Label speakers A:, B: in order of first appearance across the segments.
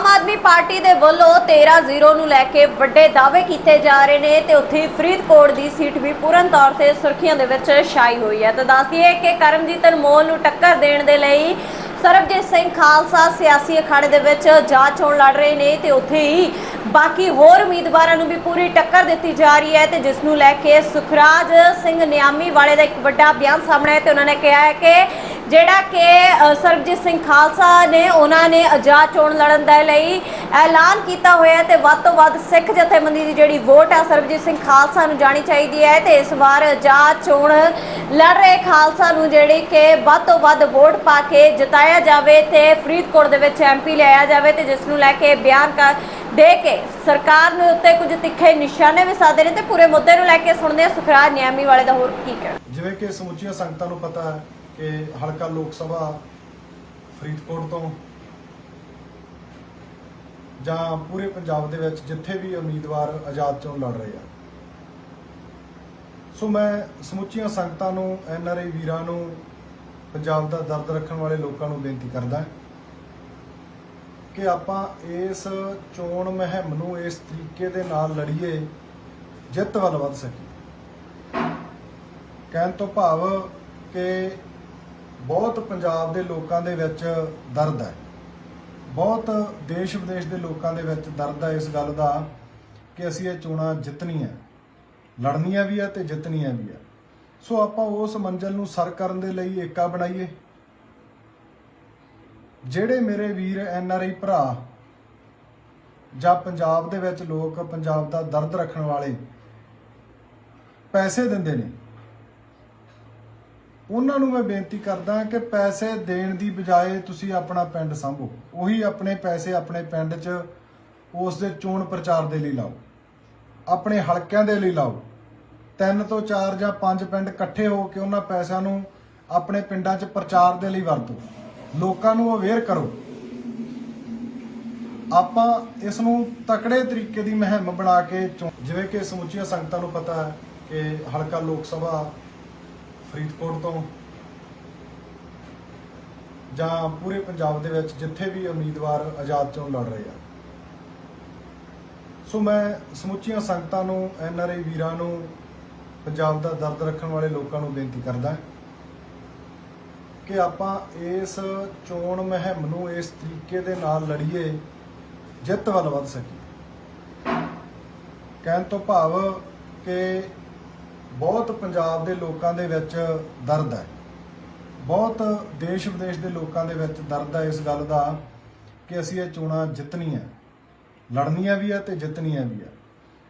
A: Aam Aadmi party ਦੇ ਵੱਲੋਂ 13-0 ਨੂੰ ਲੈ ਕੇ ਵੱਡੇ ਦਾਅਵੇ ਕੀਤੇ ਜਾ ਰਹੇ ਨੇ ਤੇ ਉੱਥੇ ਹੀ ਫਰੀਦਕੋਟ ਦੀ ਸੀਟ ਵੀ ਪੂਰਨ ਤੌਰ ਤੇ ਸੁਰਖੀਆਂ ਦੇ ਵਿੱਚ ਛਾਈ ਹੋਈ ਹੈ। ਤਾਂ ਦੱਸਦੀ ਹੈ ਕਿ ਕਰਮਜੀਤ ਅਨਮੋਲ ਨੂੰ ਟੱਕਰ ਦੇਣ ਦੇ ਲਈ ਸਰਬਜੀਤ ਸਿੰਘ ਖਾਲਸਾ ਸਿਆਸੀ ਅਖਾੜੇ ਦੇ ਵਿੱਚ ਜਾਂਚ ਚੋਣ ਲੜ ਰਹੇ ਨੇ ਤੇ ਉੱਥੇ ਹੀ ਬਾਕੀ ਹੋਰ ਉਮੀਦਵਾਰਾਂ ਨੂੰ ਵੀ ਪੂਰੀ ਟੱਕਰ ਦਿੱਤੀ ਜਾ ਰਹੀ ਹੈ ਤੇ ਜਿਸ ਨੂੰ ਲੈ ਕੇ ਸੁਖਰਾਜ ਸਿੰਘ ਨਿਆਮੀ ਵਾਲੇ ਦਾ ਇੱਕ ਵੱਡਾ ਬਿਆਨ ਸਾਹਮਣੇ ਆਇਆ ਤੇ ਉਹਨਾਂ ਨੇ ਕਿਹਾ ਹੈ ਕਿ ਜਿਹੜਾ ਕਿ ਸਰਬਜੀਤ ਸਿੰਘ ਖਾਲਸਾ ਨੇ, ਉਹਨਾਂ ਨੇ ਆਜ਼ਾਦ ਚੋਣ ਲੜਨ ਦੇ ਲਈ ਐਲਾਨ ਕੀਤਾ ਹੋਇਆ ਤੇ ਵੱਧ ਤੋਂ ਵੱਧ ਸਿੱਖ ਜਥੇਬੰਦੀ ਦੀ ਜਿਹੜੀ ਵੋਟ ਹੈ ਸਰਬਜੀਤ ਸਿੰਘ ਖਾਲਸਾ ਨੂੰ ਜਾਣੀ ਚਾਹੀਦੀ ਹੈ ਤੇ ਇਸ ਵਾਰ ਆਜ਼ਾਦ ਚੋਣ ਲੜ ਰਹੇ ਖਾਲਸਾ ਨੂੰ ਜਿਹੜੀ ਕਿ ਵੱਧ ਤੋਂ ਵੱਧ ਵੋਟ ਪਾ ਕੇ ਜਿਤਾਇਆ ਜਾਵੇ ਤੇ ਫਰੀਦਕੋਟ ਦੇ ਵਿੱਚ ਐਮਪੀ ਲਿਆਇਆ ਜਾਵੇ ਤੇ ਜਿਸ ਨੂੰ ਲੈ ਕੇ ਬਿਆਨ ਕਰ ਦੇ ਕੇ ਸਰਕਾਰ ਨੂੰ ਉੱਤੇ ਕੁਝ ਤਿੱਖੇ ਨਿਸ਼ਾਨੇ ਵੀ ਸਾਧੇ ਨੇ ਤੇ ਪੂਰੇ ਮੁੱਦੇ ਨੂੰ ਲੈ ਕੇ ਸੁਣਦੇ ਆ ਸੁਖਰਾਜ ਨਿਆਮੀ ਵਾਲੇ ਦਾ ਹੋਰ ਕੀ ਕਹਿਣਾ?
B: ਜਿਵੇਂ ਕਿ ਸਮੁੱਚੀਆਂ ਸੰਗਤਾਂ ਨੂੰ ਪਤਾ ਹੈ ਕਿ ਹਲਕਾ ਲੋਕ ਸਭਾ ਫਰੀਦਕੋਟ ਤੋਂ ਜਾਂ ਪੂਰੇ ਪੰਜਾਬ ਦੇ ਵਿੱਚ ਜਿੱਥੇ ਵੀ ਉਮੀਦਵਾਰ ਆਜ਼ਾਦ ਚੋਣ ਲੜ ਰਹੇ ਆ। ਸੋ ਮੈਂ ਸਮੁੱਚੀਆਂ ਸੰਗਤਾਂ ਨੂੰ, ਐਨ ਆਰ ਆਈ ਵੀਰਾਂ ਨੂੰ, ਪੰਜਾਬ ਦਾ ਦਰਦ ਰੱਖਣ ਵਾਲੇ ਲੋਕਾਂ ਨੂੰ ਬੇਨਤੀ ਕਰਦਾ ਕਿ ਆਪਾਂ ਇਸ ਚੋਣ ਮੁਹਿੰਮ ਨੂੰ ਇਸ ਤਰੀਕੇ ਦੇ ਨਾਲ ਲੜੀਏ, ਜਿੱਤ ਵੱਲ ਵੱਧ ਸਕੀਏ। ਕਹਿਣ ਤੋਂ ਭਾਵ ਕਿ ਬਹੁਤ ਪੰਜਾਬ ਦੇ ਲੋਕਾਂ ਦੇ ਵਿੱਚ ਦਰਦ ਹੈ। ਬਹੁਤ ਦੇਸ਼ ਵਿਦੇਸ਼ ਦੇ ਲੋਕਾਂ ਦੇ ਵਿੱਚ ਦਰਦ ਹੈ ਇਸ ਗੱਲ ਦਾ ਕਿ ਅਸੀਂ ਇਹ ਚੋਣਾਂ ਜਿੱਤਣੀਆਂ ਲੜਨੀਆਂ ਵੀ ਹੈ ਤੇ ਜਿੱਤਣੀਆਂ ਵੀ ਹੈ। ਸੋ ਆਪਾਂ ਉਸ ਮੰਜ਼ਲ ਨੂੰ ਸਰ ਕਰਨ ਦੇ ਲਈ ਏਕਾ ਬਣਾਈਏ। ਜਿਹੜੇ ਮੇਰੇ ਵੀਰ ਐਨ ਆਰ ਆਈ ਭਰਾ ਜਾਂ ਪੰਜਾਬ ਦੇ ਵਿੱਚ ਲੋਕ ਪੰਜਾਬ ਦਾ ਦਰਦ ਰੱਖਣ ਵਾਲੇ ਪੈਸੇ ਦਿੰਦੇ ਨੇ ਉਹਨਾਂ ਨੂੰ ਮੈਂ ਬੇਨਤੀ ਕਰਦਾ ਕਿ ਪੈਸੇ ਦੇਣ ਦੀ ਬਜਾਏ ਤੁਸੀਂ ਆਪਣਾ ਪਿੰਡ ਸੰਭੋ। ਉਹੀ ਆਪਣੇ ਪੈਸੇ ਆਪਣੇ ਪਿੰਡ 'ਚ ਉਸ ਦੇ ਚੋਣ ਪ੍ਰਚਾਰ ਦੇ ਲਈ ਲਾਓ। ਆਪਣੇ ਹਲਕਿਆਂ ਦੇ ਲਈ ਲਾਓ। ਤਿੰਨ ਤੋਂ ਚਾਰ ਜਾਂ ਪੰਜ ਪਿੰਡ ਇਕੱਠੇ ਹੋ ਕੇ ਉਹਨਾਂ ਪੈਸਿਆਂ ਨੂੰ ਆਪਣੇ ਪਿੰਡਾਂ 'ਚ ਪ੍ਰਚਾਰ ਦੇ ਲਈ ਵਰਤੋ। ਲੋਕਾਂ ਨੂੰ ਅਵੇਅਰ ਕਰੋ। ਆਪਾਂ ਇਸ ਨੂੰ ਤਕੜੇ ਤਰੀਕੇ ਦੀ ਮੁਹਿੰਮ ਬਣਾ ਕੇ ਚੋ- ਜਿਵੇਂ ਕਿ ਸਮੁੱਚੀਆਂ ਸੰਗਤਾਂ ਨੂੰ ਪਤਾ ਹੈ ਕਿ ਹਲਕਾ ਲੋਕ ਸਭਾ ਫਰੀਦਕੋਟ ਤੋਂ ਜਾਂ ਪੂਰੇ ਪੰਜਾਬ ਦੇ ਵਿੱਚ ਜਿੱਥੇ ਵੀ ਉਮੀਦਵਾਰ ਆਜ਼ਾਦ ਚੋਣ ਲੜ ਰਹੇ ਆ। ਸੋ ਮੈਂ ਸਮੁੱਚੀਆਂ ਸੰਗਤਾਂ ਨੂੰ, ਐਨ ਆਰ ਆਈ ਵੀਰਾਂ ਨੂੰ, ਪੰਜਾਬ ਦਾ ਦਰਦ ਰੱਖਣ ਵਾਲੇ ਲੋਕਾਂ ਨੂੰ ਬੇਨਤੀ ਕਰਦਾ ਕਿ ਆਪਾਂ ਇਸ ਚੋਣ ਮੁਹਿੰਮ ਨੂੰ ਇਸ ਤਰੀਕੇ ਦੇ ਨਾਲ ਲੜੀਏ, ਜਿੱਤ ਵੱਲ ਵੱਧ ਸਕੀਏ। ਕਹਿਣ ਤੋਂ ਭਾਵ ਕਿ ਬਹੁਤ ਪੰਜਾਬ ਦੇ ਲੋਕਾਂ ਦੇ ਵਿੱਚ ਦਰਦ ਹੈ। ਬਹੁਤ ਦੇਸ਼ ਵਿਦੇਸ਼ ਦੇ ਲੋਕਾਂ ਦੇ ਵਿੱਚ ਦਰਦ ਹੈ ਇਸ ਗੱਲ ਦਾ ਕਿ ਅਸੀਂ ਇਹ ਚੋਣਾਂ ਜਿੱਤਣੀਆਂ ਲੜਨੀਆਂ ਵੀ ਹੈ ਤੇ ਜਿੱਤਣੀਆਂ ਵੀ ਹੈ।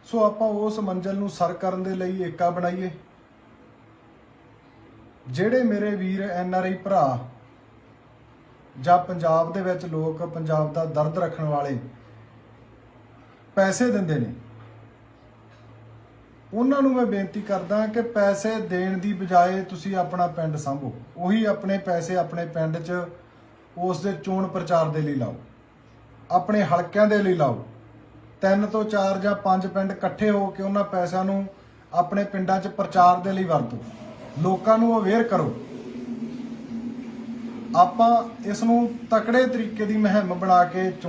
B: ਸੋ ਆਪਾਂ ਉਸ ਮੰਜ਼ਲ ਨੂੰ ਸਰ ਕਰਨ ਦੇ ਲਈ ਏਕਾ ਬਣਾਈਏ। ਜਿਹੜੇ ਮੇਰੇ ਵੀਰ ਐਨ ਆਰ ਆਈ ਭਰਾ ਜਾਂ ਪੰਜਾਬ ਦੇ ਵਿੱਚ ਲੋਕ ਪੰਜਾਬ ਦਾ ਦਰਦ ਰੱਖਣ ਵਾਲੇ ਪੈਸੇ ਦਿੰਦੇ ਨੇ ਉਹਨਾਂ ਨੂੰ ਮੈਂ ਬੇਨਤੀ ਕਰਦਾ ਕਿ ਪੈਸੇ ਦੇਣ ਦੀ ਬਜਾਏ ਤੁਸੀਂ ਆਪਣਾ ਪਿੰਡ ਸੰਭੋ। ਉਹੀ ਆਪਣੇ ਪੈਸੇ ਆਪਣੇ ਪਿੰਡ 'ਚ ਉਸ ਦੇ ਚੋਣ ਪ੍ਰਚਾਰ ਦੇ ਲਈ ਲਾਓ। ਆਪਣੇ ਹਲਕਿਆਂ ਦੇ ਲਈ ਲਾਓ। ਤਿੰਨ ਤੋਂ ਚਾਰ ਜਾਂ ਪੰਜ ਪਿੰਡ ਇਕੱਠੇ ਹੋ ਕੇ ਉਹਨਾਂ ਪੈਸਿਆਂ ਨੂੰ ਆਪਣੇ ਪਿੰਡਾਂ 'ਚ ਪ੍ਰਚਾਰ ਦੇ ਲਈ ਵਰਤੋ। ਲੋਕਾਂ ਨੂੰ ਅਵੇਅਰ ਕਰੋ। ਆਪਾਂ ਇਸ ਨੂੰ ਤਕੜੇ ਤਰੀਕੇ ਦੀ ਮੁਹਿੰਮ ਬਣਾ ਕੇ ਚੋ-